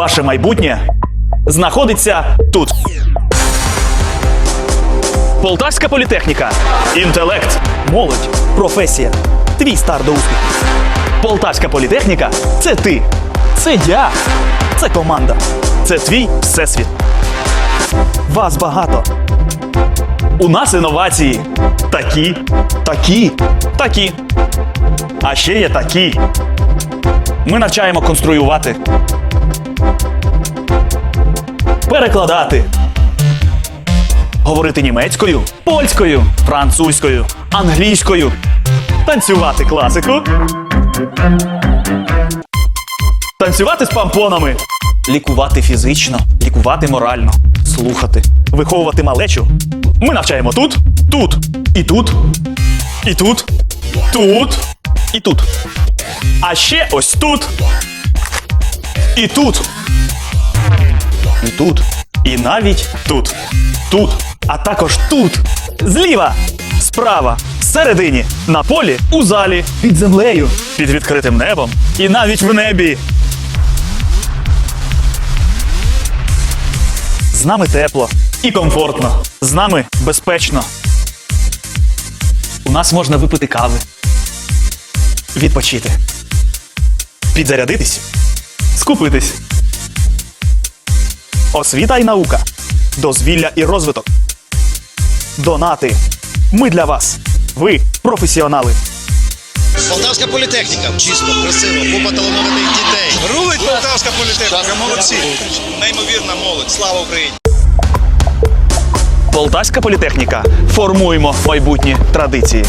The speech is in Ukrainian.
Ваше майбутнє знаходиться тут. Полтавська політехніка. Інтелект. Молодь. Професія. Твій старт до успіху. Полтавська політехніка це ти. Це я. Це команда. Це твій всесвіт. Вас багато. У нас інновації. Такі, такі, такі. А ще є такі. Ми навчаємо конструювати, перекладати, говорити німецькою, польською, французькою, англійською, танцювати класику, танцювати з пампонами, лікувати фізично, лікувати морально, слухати, виховувати малечу. Ми навчаємо тут, тут, і тут, і тут, тут, і тут. А ще ось тут. І тут. І тут. І навіть тут. Тут. А також тут. Зліва. Справа. Всередині. На полі. У залі. Під землею. Під відкритим небом. І навіть в небі. З нами тепло і комфортно. З нами безпечно. У нас можна випити кави. Відпочити. Підзарядитись. Скупитись. Освіта і наука. Дозвілля і розвиток. Донати. Ми для вас. Ви професіонали. Полтавська політехніка. Чисто, красиво, купа талановитих дітей. Рулить Полтавська політехніка, молодці. Неймовірна молодь. Слава Україні! Полтавська політехніка. Формуємо майбутні традиції.